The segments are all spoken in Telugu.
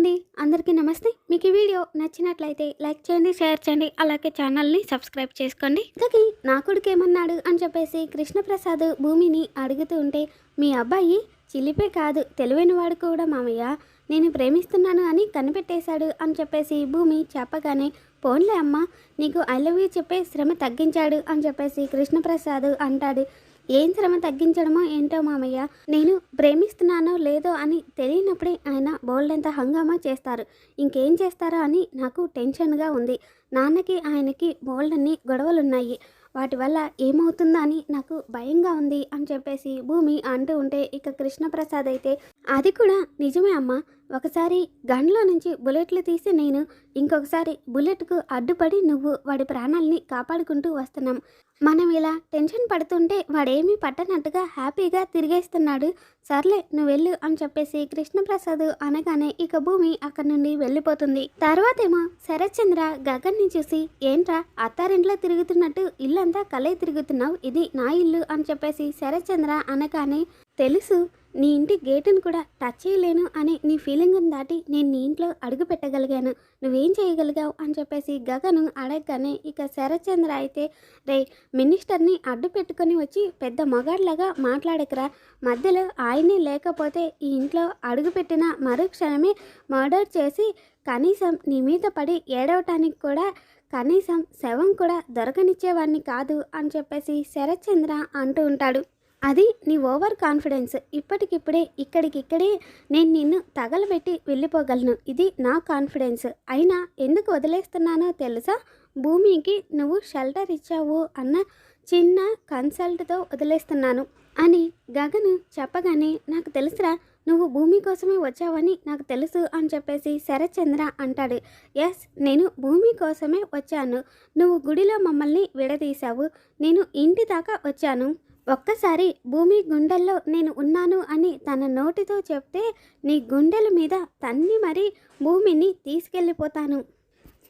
అండి. అందరికీ నమస్తే. మీకు ఈ వీడియో నచ్చినట్లయితే లైక్ చేయండి షేర్ చేయండి అలాగే ఛానల్ని సబ్స్క్రైబ్ చేసుకోండి. ఇంతకీ నా కొడుకు ఏమన్నాడు అని చెప్పేసి కృష్ణప్రసాద్ భూమిని అడుగుతూ ఉంటే మీ అబ్బాయి చిలిపే కాదు తెలివైనవాడు కూడా మామయ్య. నేను ప్రేమిస్తున్నాను అని కనిపెట్టేశాడు అని చెప్పేసి భూమి చెప్పగానే పోన్లే అమ్మ నీకు ఐ లవ్ యూ చెప్పే శ్రమ తగ్గించాడు అని చెప్పేసి కృష్ణప్రసాద్ అంటాడు. ఏం శ్రమ తగ్గించడమో ఏంటో మామయ్య? నేను ప్రేమిస్తున్నానో లేదో అని తెలియనప్పుడే ఆయన బోల్డెంత హంగామా చేస్తారు. ఇంకేం చేస్తారో అని నాకు టెన్షన్గా ఉంది. నాన్నకి ఆయనకి బోల్డన్ని గొడవలున్నాయి. వాటి వల్ల ఏమవుతుందో అని నాకు భయంగా ఉంది అని చెప్పేసి భూమి అంటూ ఉంటే ఇక కృష్ణప్రసాద్ అయితే అది కూడా నిజమే అమ్మ. ఒకసారి గన్లో నుంచి బుల్లెట్లు తీసి నేను ఇంకొకసారి బుల్లెట్కు అడ్డుపడి నువ్వు వాడి ప్రాణాలని కాపాడుకుంటూ వస్తున్నాం. మనం ఇలా టెన్షన్ పడుతుంటే వాడేమీ పట్టనట్టుగా హ్యాపీగా తిరిగేస్తున్నాడు. సర్లే నువ్వు వెళ్ళు అని చెప్పేసి కృష్ణప్రసాద్ అనగానే ఇక భూమి అక్కడి నుండి వెళ్ళిపోతుంది. తర్వాతేమో శరత్చంద్ర గగన్ని చూసి ఏంట్రా అత్తారింట్లో తిరుగుతున్నట్టు ఇల్లంతా కలే తిరుగుతున్నావు? ఇది నా ఇల్లు అని చెప్పేసి శరత్చంద్ర అనగానే తెలుసు నీ ఇంటి గేటును కూడా టచ్ చేయలేను అని నీ ఫీలింగ్ని దాటి నేను నీ ఇంట్లో అడుగు పెట్టగలిగాను? నువ్వేం చేయగలిగావు? అని చెప్పేసి గగను అడగగానే ఇక శరత్చంద్ర అయితే రే మినిస్టర్ని అడ్డు పెట్టుకొని వచ్చి పెద్ద మగాడ్లాగా మాట్లాడకరా. మధ్యలో ఆయనే లేకపోతే ఈ ఇంట్లో అడుగుపెట్టిన మరుక్షణమే మర్డర్ చేసి కనీసం నీ మీద పడి ఏడవటానికి కూడా కనీసం శవం కూడా దొరకనిచ్చేవాడిని కాదు అని చెప్పేసి శరత్చంద్ర అంటూ ఉంటాడు. అది నీ ఓవర్ కాన్ఫిడెన్స్. ఇప్పటికిప్పుడే ఇక్కడికిక్కడే నేను నిన్ను తగలబెట్టి వెళ్ళిపోగలను. ఇది నా కాన్ఫిడెన్స్. అయినా ఎందుకు వదిలేస్తున్నానో తెలుసా? భూమికి నువ్వు షెల్టర్ ఇచ్చావు అన్న చిన్న కన్సల్ట్తో వదిలేస్తున్నాను అని గగను చెప్పగానే నాకు తెలుసురా నువ్వు భూమి కోసమే వచ్చావని నాకు తెలుసు అని చెప్పేసి శరత్చంద్ర అంటాడు. ఎస్ నేను భూమి కోసమే వచ్చాను. నువ్వు గుడిలో మమ్మల్ని విడదీశావు. నేను ఇంటి దాకా వచ్చాను. ఒక్కసారి భూమి గుండెల్లో నేను ఉన్నాను అని తన నోటితో చెప్తే నీ గుండెల మీద తన్ని మరీ భూమిని తీసుకెళ్ళిపోతాను.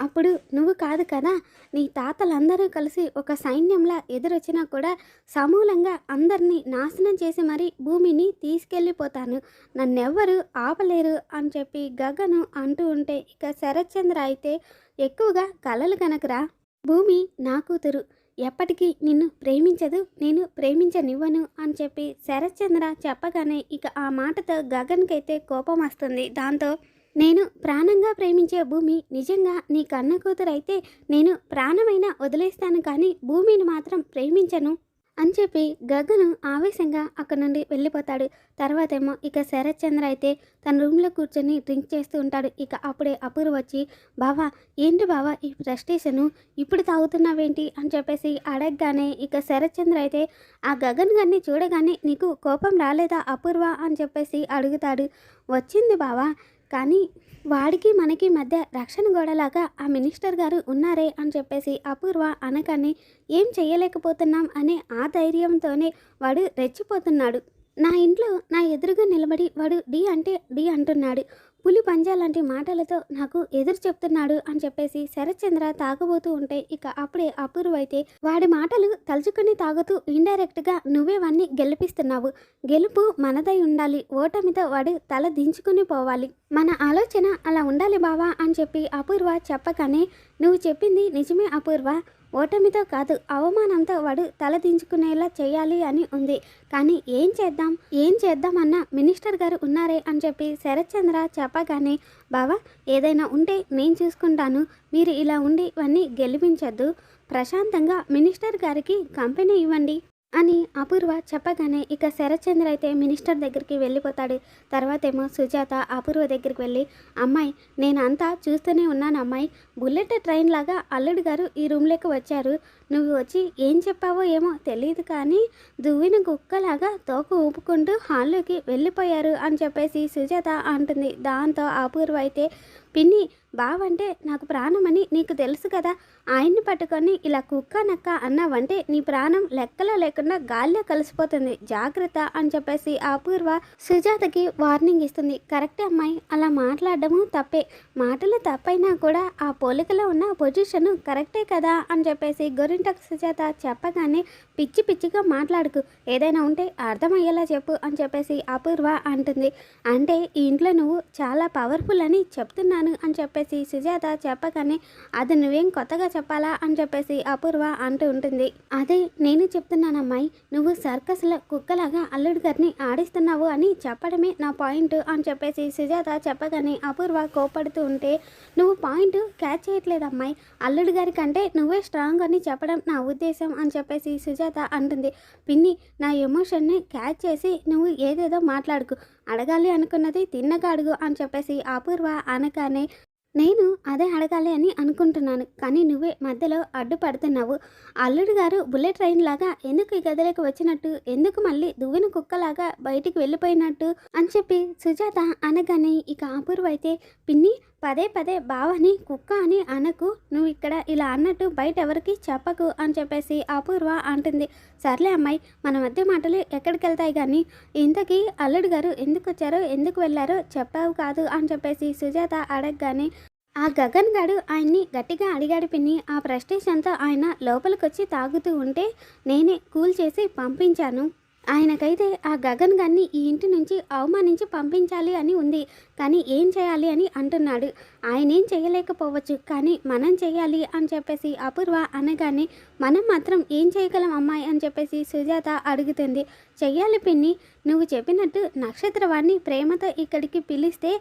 అప్పుడు నువ్వు కాదు కదా నీ తాతలందరూ కలిసి ఒక సైన్యంలా ఎదురొచ్చినా కూడా సమూలంగా అందరినీ నాశనం చేసి మరీ భూమిని తీసుకెళ్ళిపోతాను. నన్నెవ్వరు ఆపలేరు అని చెప్పి గగను అంటూ ఉంటే ఇక శరత్చంద్ర అయితే ఎక్కువగా కలలు కనకరా భూమి నా కూతురు. ఎప్పటికీ నిన్ను ప్రేమించదు నేను ప్రేమించనివ్వను అని చెప్పి శరత్చంద్ర చెప్పగానే ఇక ఆ మాటతో గగన్కైతే కోపం వస్తుంది. దాంతో నేను ప్రాణంగా ప్రేమించే భూమి నిజంగా నీ కన్న కూతురైతే నేను ప్రాణమైన వదిలేస్తాను కానీ భూమిని మాత్రం ప్రేమించను అని చెప్పి గగను ఆవేశంగా అక్కడి నుండి వెళ్ళిపోతాడు. తర్వాతేమో ఇక శరత్చంద్ర అయితే తన రూమ్లో కూర్చొని డ్రింక్ చేస్తూ ఉంటాడు. ఇక అప్పుడే అపూర్వ వచ్చి బావా ఏంటి బావా ఈ ఫ్రస్ట్రేషను? ఇప్పుడు తాగుతున్నావేంటి? అని చెప్పేసి అడగగానే ఇక శరత్చంద్ర అయితే ఆ గగన్ గారిని చూడగానే నీకు కోపం రాలేదా అపూర్వ? అని చెప్పేసి అడుగుతాడు. వచ్చింది బావా కానీ వాడికి మనకి మధ్య రక్షణ గోడలాగా ఆ మినిస్టర్ గారు ఉన్నారే అని చెప్పేసి అపూర్వ అనకాన్ని ఏం చేయలేకపోతున్నాం అనే ఆ ధైర్యంతోనే వాడు రెచ్చిపోతున్నాడు. నా ఇంట్లో నా ఎదురుగా నిలబడి వాడు డి అంటే డి అంటున్నాడు. పులి పంజా లాంటి మాటలతో నాకు ఎదురు చెప్తున్నాడు అని చెప్పేసి శరత్చంద్ర తాగబోతూ ఉంటే ఇక అప్పుడే అపూర్వ అయితే వాడి మాటలు తలుచుకొని తాగుతూ ఇండైరెక్ట్గా నువ్వే గెలిపిస్తున్నావు. గెలుపు మనదై ఉండాలి. ఓటమితో వాడు తల దించుకుని పోవాలి. మన ఆలోచన అలా ఉండాలి బావా అని చెప్పి అపూర్వ చెప్పగానే నువ్వు చెప్పింది నిజమే అపూర్వ. ఓటమితో కాదు అవమానంతో వాడు తలదించుకునేలా చేయాలి అని ఉంది. కానీ ఏం చేద్దాం? ఏం చేద్దామన్న మినిస్టర్ గారు ఉన్నారే అని చెప్పి శరత్చంద్ర చెప్పగానే బావా ఏదైనా ఉంటే నేను చూసుకుంటాను. మీరు ఇలా ఉండి ఇవన్నీ గెలిపించద్దు. ప్రశాంతంగా మినిస్టర్ గారికి కంపెనీ ఇవ్వండి. అని అపూర్వ చెప్పగానే ఇక శరత్చంద్ర అయితే మినిస్టర్ దగ్గరికి వెళ్ళిపోతాడు. తర్వాత ఏమో సుజాత అపూర్వ దగ్గరికి వెళ్ళి అమ్మాయి నేను అంతా చూస్తూనే ఉన్నాను అమ్మాయి. బుల్లెట్ ట్రైన్ లాగా అల్లుడు గారు ఈ రూమ్లోకి వచ్చారు. నువ్వు వచ్చి ఏం చెప్పావో ఏమో తెలియదు కానీ దువ్విన కుక్కలాగా తోక ఊపుకుంటూ హాల్లోకి వెళ్ళిపోయారు అని చెప్పేసి సుజాత అంటుంది. దాంతో అపూర్వ అయితే పిన్ని బావంటే నాకు ప్రాణమని నీకు తెలుసు కదా. ఆయన్ని పట్టుకొని ఇలా కుక్క నక్క అన్నావంటే నీ ప్రాణం లెక్కలో లేకుండా గాల్లో కలిసిపోతుంది. జాగ్రత్త అని చెప్పేసి అపూర్వ సుజాతకి వార్నింగ్ ఇస్తుంది. కరెక్టే అమ్మాయి అలా మాట్లాడడము తప్పే. మాటలు తప్పైనా కూడా ఆ పోలికలో ఉన్న పొజిషన్ కరెక్టే కదా అని చెప్పేసి గొరింటకు సుజాత చెప్పగానే పిచ్చి పిచ్చిగా మాట్లాడుకు. ఏదైనా ఉంటే అర్థమయ్యేలా చెప్పు అని చెప్పేసి అపూర్వ అంటుంది. అంటే ఈ ఇంట్లో నువ్వు చాలా పవర్ఫుల్ అని చెప్తున్నాను అని చెప్పేసి చెప్పేసి సుజాత చెప్పగానే అది నువ్వేం కొత్తగా చెప్పాలా? అని చెప్పేసి అపూర్వ అంటూ ఉంటుంది. అదే నేను చెప్తున్నానమ్మాయి. నువ్వు సర్కస్లో కుక్కలాగా అల్లుడు గారిని ఆడిస్తున్నావు అని చెప్పడమే నా పాయింట్ అని చెప్పేసి సుజాత చెప్పగానే అపూర్వ కోపడుతూ ఉంటే నువ్వు పాయింట్ క్యాచ్ చేయట్లేదు అమ్మాయి అల్లుడు గారి కంటే నువ్వే స్ట్రాంగ్ అని చెప్పడం నా ఉద్దేశం అని చెప్పేసి సుజాత అంటుంది. పిన్ని నా ఎమోషన్ని క్యాచ్ చేసి నువ్వు ఏదేదో మాట్లాడుకు. అడగాలి అనుకున్నది తిన్నగా అడుగు అని చెప్పేసి అపూర్వ అనగానే నేను అదే అడగాలి అని అనుకుంటున్నాను. కానీ నువ్వే మధ్యలో అడ్డుపడుతున్నావు. అల్లుడు గారు బుల్లెట్ ట్రైన్ లాగా ఎందుకు ఈ గదిలోకి వచ్చినట్టు? ఎందుకు మళ్ళీ దువ్విన కుక్కలాగా బయటికి వెళ్ళిపోయినట్టు? అని చెప్పి సుజాత అనగానే ఇక అపూర్వ అయితే పిన్ని పదే పదే బావని కుక్క అని అనకు నువ్వు ఇక్కడ ఇలా అన్నట్టు బయట ఎవరికి చెప్పకు అని చెప్పేసి అపూర్వ అంటుంది. సర్లే అమ్మాయి మన మధ్య మాటలు ఎక్కడికి వెళ్తాయి కానీ ఇంతకీ అల్లుడు గారు ఎందుకు వచ్చారో ఎందుకు వెళ్ళారో చెప్పావు కాదు అని చెప్పేసి సుజాత అడగగానే ఆ గగన్ గారు ఆయన్ని గట్టిగా అడిగాడు పిన్ని. ఆ ప్రెస్టేషన్తో ఆయన లోపలికొచ్చి తాగుతూ ఉంటే నేనే కూల్ చేసి పంపించాను. ఆయనకైతే ఆ గగన్ గారిని ఈ ఇంటి నుంచి అవమానించి పంపించాలి అని ఉంది. కానీ ఏం చేయాలి అని అంటున్నాడు. ఆయన ఏం చేయలేకపోవచ్చు. కానీ మనం చేయాలి అని చెప్పేసి అపూర్వ అనగానే మనం మాత్రం ఏం చేయగలం అమ్మాయి అని చెప్పేసి సుజాత అడుగుతుంది. చెయ్యాలి పిన్ని నువ్వు చెప్పినట్టు నక్షత్రవాణ్ణి ప్రేమతో ఇక్కడికి పిలిస్తే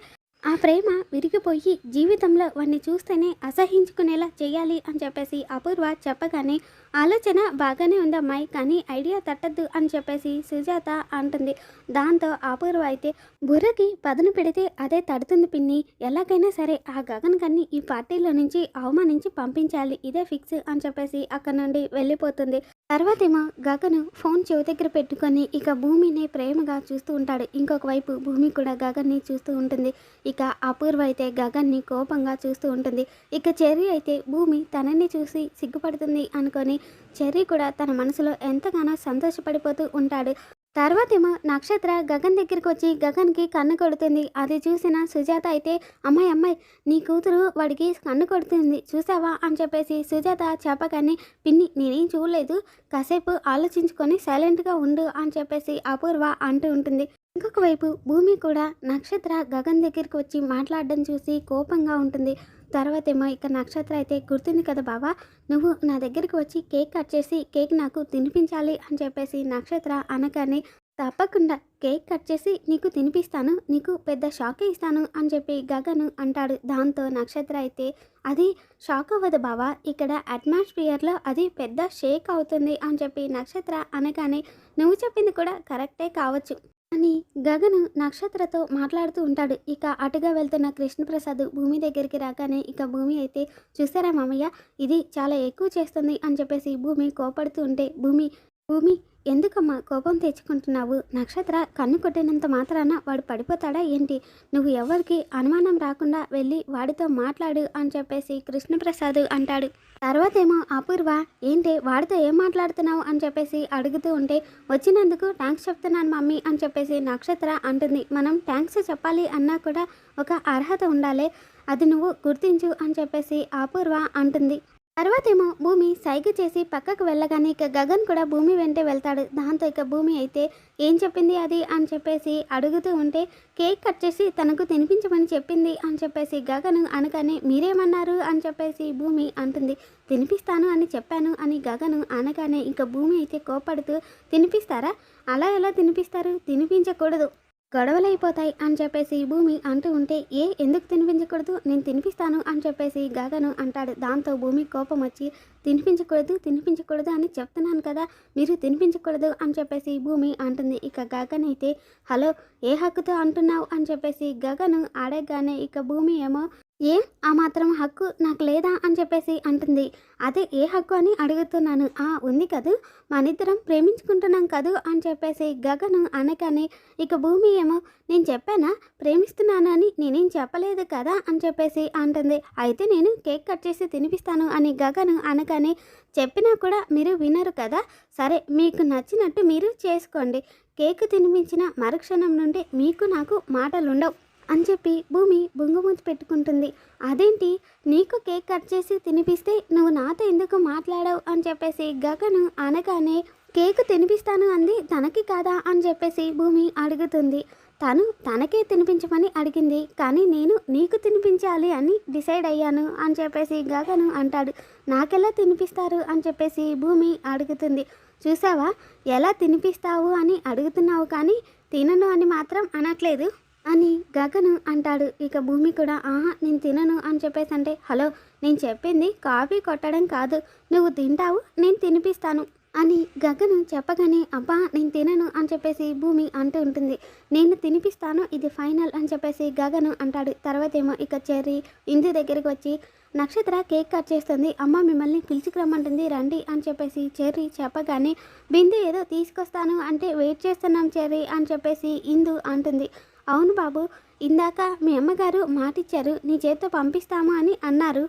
ఆ ప్రేమ విరిగిపోయి జీవితంలో వాడిని చూస్తేనే అసహించుకునేలా చేయాలి అని చెప్పేసి అపూర్వ చెప్పగానే ఆలోచన బాగానే ఉంది అమ్మాయి కానీ ఐడియా తట్టద్దు అని చెప్పేసి సుజాత అంటుంది. దాంతో అపూర్వ అయితే బుర్రకి పదను పెడితే అదే తడుతుంది పిన్ని ఎలాగైనా సరే ఆ గగన్ కన్ని ఈ పార్టీలో నుంచి అవమానించి పంపించాలి ఇదే ఫిక్స్ అని చెప్పేసి అక్కడ నుండి వెళ్ళిపోతుంది. తర్వాతేమో గగను ఫోన్ చెవి దగ్గర పెట్టుకొని ఇక భూమిని ప్రేమగా చూస్తూ ఉంటాడు. ఇంకొక వైపు భూమి కూడా గగన్ని చూస్తూ ఉంటుంది. ఇక అపూర్వ అయితే గగన్ని కోపంగా చూస్తూ ఉంటుంది. ఇక చెర్రీ అయితే భూమి తనని చూసి సిగ్గుపడుతుంది అనుకొని చెర్రీ కూడా తన మనసులో ఎంతగానో సంతోషపడిపోతూ ఉంటాడు. తర్వాతేమో నక్షత్ర గగన్ దగ్గరికి వచ్చి గగన్కి కన్ను కొడుతుంది. అది చూసిన సుజాత అయితే అమ్మాయి అమ్మాయి నీ కూతురు వాడికి కన్ను కొడుతుంది చూసావా? అని చెప్పేసి సుజాత చెప్పగానే పిన్ని నేనేం చూడలేదు. కాసేపు ఆలోచించుకొని సైలెంట్గా ఉండు అని చెప్పేసి అపూర్వ అంటూ ఉంటుంది. ఇంకొక వైపు భూమి కూడా నక్షత్ర గగన్ దగ్గరికి వచ్చి మాట్లాడడం చూసి కోపంగా ఉంటుంది. తర్వాత ఏమో ఇక నక్షత్ర అయితే గుర్తుంది కదా బావా నువ్వు నా దగ్గరికి వచ్చి కేక్ కట్ చేసి కేక్ నాకు తినిపించాలి అని చెప్పేసి నక్షత్ర అనగానే తప్పకుండా కేక్ కట్ చేసి నీకు తినిపిస్తాను నీకు పెద్ద షాకే ఇస్తాను అని చెప్పి గగను అంటాడు. దాంతో నక్షత్ర అయితే అది షాక్ అవ్వదు బావా ఇక్కడ అట్మాస్ఫియర్లో అది పెద్ద షేక్ అవుతుంది అని చెప్పి నక్షత్ర అనగానే నువ్వు చెప్పింది కూడా కరెక్టే కావచ్చు. అని గగను నక్షత్రతో మాట్లాడుతూ ఉంటాడు. ఇక అటుగా వెళ్తున్న కృష్ణప్రసాద్ భూమి దగ్గరికి రాగానే ఇక భూమి అయితే చూసారా మామయ్య? ఇది చాలా ఎక్కువ చేస్తుంది అని చెప్పేసి భూమి కోపడుతూ ఉంటే భూమి భూమి ఎందుకమ్మా కోపం తెచ్చుకుంటున్నావు? నక్షత్ర కన్ను కొట్టినంత మాత్రాన వాడు పడిపోతాడా ఏంటి? నువ్వు ఎవరికి అనుమానం రాకుండా వెళ్ళి వాడితో మాట్లాడు అని చెప్పేసి కృష్ణప్రసాద్ అంటాడు. తర్వాత ఏమో అపూర్వ ఏంటి వాడితో ఏం మాట్లాడుతున్నావు? అని చెప్పేసి అడుగుతూ ఉంటే వచ్చినందుకు థ్యాంక్స్ చెప్తున్నాను మమ్మీ అని చెప్పేసి నక్షత్ర అంటుంది. మనం థ్యాంక్స్ చెప్పాలి అన్నా కూడా ఒక అర్హత ఉండాలి అది నువ్వు గుర్తించు అని చెప్పేసి అపూర్వ అంటుంది. తర్వాతేమో భూమి సైగ చేసి పక్కకు వెళ్ళగానే ఇక గగన్ కూడా భూమి వెంటే వెళ్తాడు. దాంతో ఇక భూమి అయితే ఏం చెప్పింది అది అని చెప్పేసి అడుగుతూ ఉంటే కేక్ కట్ చేసి తనకు తినిపించమని చెప్పింది అని చెప్పేసి గగను అనగానే మీరేమన్నారు అని చెప్పేసి భూమి అంటుంది. తినిపిస్తాను అని చెప్పాను అని గగను అనగానే ఇక భూమి అయితే కోపడుతూ తినిపిస్తారా? అలా ఎలా తినిపిస్తారు? తినిపించకూడదు. గొడవలైపోతాయి అని చెప్పేసి భూమి అంటూ ఉంటే ఏ ఎందుకు తినిపించకూడదు? నేను తినిపిస్తాను అని చెప్పేసి గగను అంటాడు. దాంతో భూమి కోపం వచ్చి తినిపించకూడదు తినిపించకూడదు అని చెప్తున్నాను కదా మీరు తినిపించకూడదు అని చెప్పేసి భూమి అంటుంది. ఇక గగన్ అయితే హలో ఏ హక్కుతో అంటున్నావు? అని చెప్పేసి గగను అడగగానే ఇక భూమి ఏమో ఏం? ఆ మాత్రం హక్కు నాకు లేదా అని చెప్పేసి అంటుంది. అదే ఏ హక్కు అని అడుగుతున్నాను. ఆ ఉంది కదూ? మనిద్దరం ప్రేమించుకుంటున్నాం కదూ అని చెప్పేసి గగను అనగానే ఇక భూమి ఏమో నేను చెప్పానా? ప్రేమిస్తున్నాను అని నేనేం చెప్పలేదు కదా అని చెప్పేసి అంటుంది. అయితే నేను కేక్ కట్ చేసి తినిపిస్తాను అని గగను అనగానే చెప్పినా కూడా మీరు వినరు కదా? సరే మీకు నచ్చినట్టు మీరు చేసుకోండి. కేక్ తినిపించిన మరుక్షణం నుండి మీకు నాకు మాటలుండవు. అని చెప్పి భూమి బొంగుమూతి పెట్టుకుంటుంది. అదేంటి? నీకు కేక్ కట్ చేసి తినిపిస్తే నువ్వు నాతో ఎందుకు మాట్లాడావు అని చెప్పేసి గగను అనగానే కేక్ తినిపిస్తాను అంది తనకి కాదా? అని చెప్పేసి భూమి అడుగుతుంది. తను తనకే తినిపించమని అడిగింది. కానీ నేను నీకు తినిపించాలి అని డిసైడ్ అయ్యాను అని చెప్పేసి గగను అంటాడు. నాకెలా తినిపిస్తారు? అని చెప్పేసి భూమి అడుగుతుంది. చూసావా? ఎలా తినిపిస్తావు అని అడుగుతున్నావు కానీ తినను అని మాత్రం అనట్లేదు. అని గగను అంటాడు. ఇక భూమి కూడా ఆహా నేను తినను అని చెప్పేసి అంటే హలో నేను చెప్పింది కాఫీ కొట్టడం కాదు. నువ్వు తింటావు నేను తినిపిస్తాను అని గగను చెప్పగానే అబ్బా నేను తినను అని చెప్పేసి భూమి అంటూ ఉంటుంది. నేను తినిపిస్తాను ఇది ఫైనల్ అని చెప్పేసి గగను అంటాడు. తర్వాత ఏమో ఇక చెర్రీ ఇందు దగ్గరికి వచ్చి నక్షత్ర కేక్ కట్ చేస్తుంది. అమ్మ మిమ్మల్ని పిలుచుకురమ్మంటుంది. రండి అని చెప్పేసి చెర్రీ చెప్పగానే బిందు ఏదో తీసుకొస్తాను అంటే వెయిట్ చేస్తున్నాం చెర్రీ అని చెప్పేసి ఇందు అంటుంది. అవును బాబు ఇందాక మీ అమ్మగారు మాటిచ్చారు నీ చేత్తో పంపిస్తాము అని అన్నారు.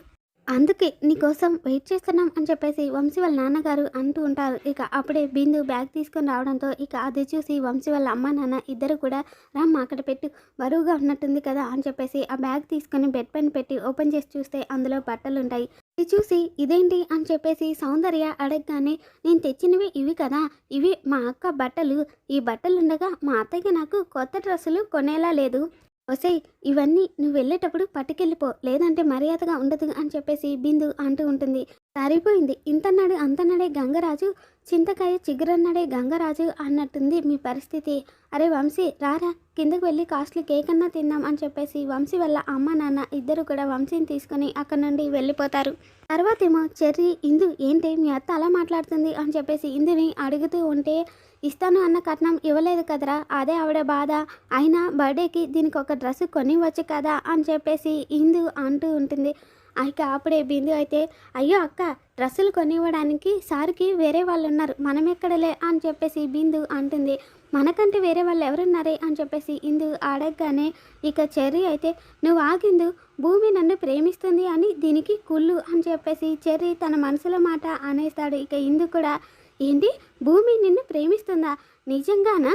అందుకే నీకోసం వెయిట్ చేస్తున్నాం అని చెప్పేసి వంశీ వాళ్ళ నాన్నగారు అంటూ ఉంటారు. ఇక అప్పుడే బిందు బ్యాగ్ తీసుకొని రావడంతో ఇక అది చూసి వంశీ వాళ్ళ అమ్మ నాన్న ఇద్దరు కూడా రామ్మ అక్కడ పెట్టు బరువుగా ఉన్నట్టుంది కదా అని చెప్పేసి ఆ బ్యాగ్ తీసుకొని బెడ్ పైన పెట్టి ఓపెన్ చేసి చూస్తే అందులో బట్టలు ఉంటాయి ఇది చూసి ఇదేంటి అని చెప్పేసి సౌందర్య అడగగానే నేను తెచ్చినవి ఇవి కదా. ఇవి మా అక్క బట్టలు. ఈ బట్టలుండగా మా అత్తయ్య నాకు కొత్త డ్రెస్సులు కొనేలా లేదు. ఒసే ఇవన్నీ నువ్వు వెళ్ళేటప్పుడు పట్టుకెళ్ళిపో లేదంటే మర్యాదగా ఉండదు అని చెప్పేసి బిందు అంటూ ఉంటుంది. సరిపోయింది. ఇంతన్నాడు అంతన్నాడే గంగరాజు చింతకాయ చిగురన్నాడే గంగరాజు అన్నట్టుంది మీ పరిస్థితి. అరే వంశీ రారా కిందకు వెళ్ళి కాస్ట్లీ కేక్ అన్నా తిందాం అని చెప్పేసి వంశీ వల్ల అమ్మ నాన్న ఇద్దరు కూడా వంశీని తీసుకొని అక్కడ నుండి వెళ్ళిపోతారు. తర్వాత ఏమో చెర్రీ ఇందు ఏంటి మీ అత్త అలా మాట్లాడుతుంది అని చెప్పేసి ఇందుని అడుగుతూ ఉంటే ఇస్తాను అన్న కట్నం ఇవ్వలేదు కదరా. అదే ఆవిడ బాధ. అయినా బర్త్డేకి దీనికి ఒక డ్రెస్ కొనివచ్చు కదా అని చెప్పేసి ఇందు అంటూ ఉంటుంది. అయితే అప్పుడే బిందు అయితే అయ్యో అక్క డ్రెస్సులు కొనివ్వడానికి సార్కి వేరే వాళ్ళు ఉన్నారు మనం ఎక్కడలే అని చెప్పేసి బిందు అంటుంది. మనకంటే వేరే వాళ్ళు ఎవరున్నారే? అని చెప్పేసి ఇందు అడగగానే ఇక చెర్రీ అయితే నువ్వు ఆగిందు భూమి నన్ను ప్రేమిస్తుంది అని దీనికి కుళ్ళు అని చెప్పేసి చెర్రీ తన మనసులో మాట అనేస్తాడు. ఇక ఇందు కూడా ఏంటి భూమి నిన్ను ప్రేమిస్తుందా? నిజంగానా?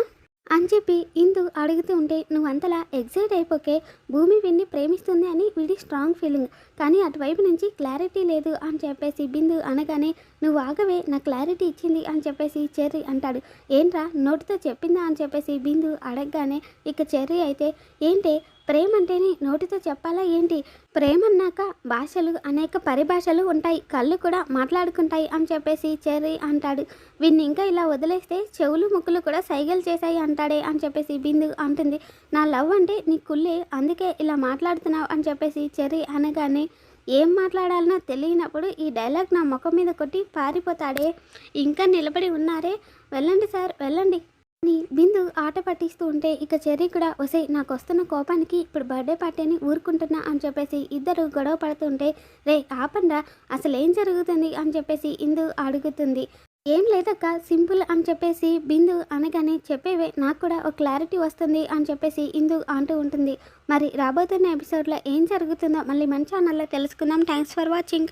అని చెప్పి ఇందు అడుగుతూ ఉంటే నువ్వు అంతలా ఎగ్జైట్ అయిపోకే భూమి విన్ని ప్రేమిస్తుంది అని వీడి స్ట్రాంగ్ ఫీలింగ్ కానీ అటువైపు నుంచి క్లారిటీ లేదు అని చెప్పేసి బిందు అనగానే నువ్వు ఆగవే నా క్లారిటీ ఇచ్చింది అని చెప్పేసి చెర్రీ అంటాడు. ఏంట్రా నోటితో చెప్పిందా? అని చెప్పేసి బిందు అడగగానే ఇక చెర్రీ అయితే ఏంటి ప్రేమ అంటేనే నోటితో చెప్పాలా ఏంటి? ప్రేమ అన్నాక భాషలు అనేక పరిభాషలు ఉంటాయి. కళ్ళు కూడా మాట్లాడుకుంటాయి అని చెప్పేసి చెర్రీ అంటాడు. వీన్ని ఇంకా ఇలా వదిలేస్తే చెవులు ముక్కులు కూడా సైగలు చేశాయి అంటాడే అని చెప్పేసి బిందు అంటుంది. నా లవ్ అంటే నీ కుళ్ళి అందుకే ఇలా మాట్లాడుతున్నావు అని చెప్పేసి చెర్రీ అనగానే ఏం మాట్లాడాలనో తెలియనప్పుడు ఈ డైలాగ్ నా ముఖం మీద కొట్టి పారిపోతాడే. ఇంకా నిలబడి ఉన్నారే? వెళ్ళండి సార్ వెళ్ళండి. అని బిందు ఆట పట్టిస్తూ ఉంటే ఇక చెర్రీ కూడా వసే నాకు వస్తున్న కోపానికి ఇప్పుడు బర్త్డే పార్టీని ఊరుకుంటున్నా అని చెప్పేసి ఇద్దరు గొడవ పడుతుంటే రే ఆపండా అసలు ఏం జరుగుతుంది అని చెప్పేసి ఇందు అడుగుతుంది. ఏం లేదక్క సింపుల్ అని చెప్పేసి బిందు అనగానే చెప్పేవే నాకు కూడా ఒక క్లారిటీ వస్తుంది అని చెప్పేసి ఇందు అంటూ ఉంటుంది. మరి రాబోతున్న ఎపిసోడ్లో ఏం జరుగుతుందో మళ్ళీ మన ఛానల్లో తెలుసుకుందాం. Thanks for watching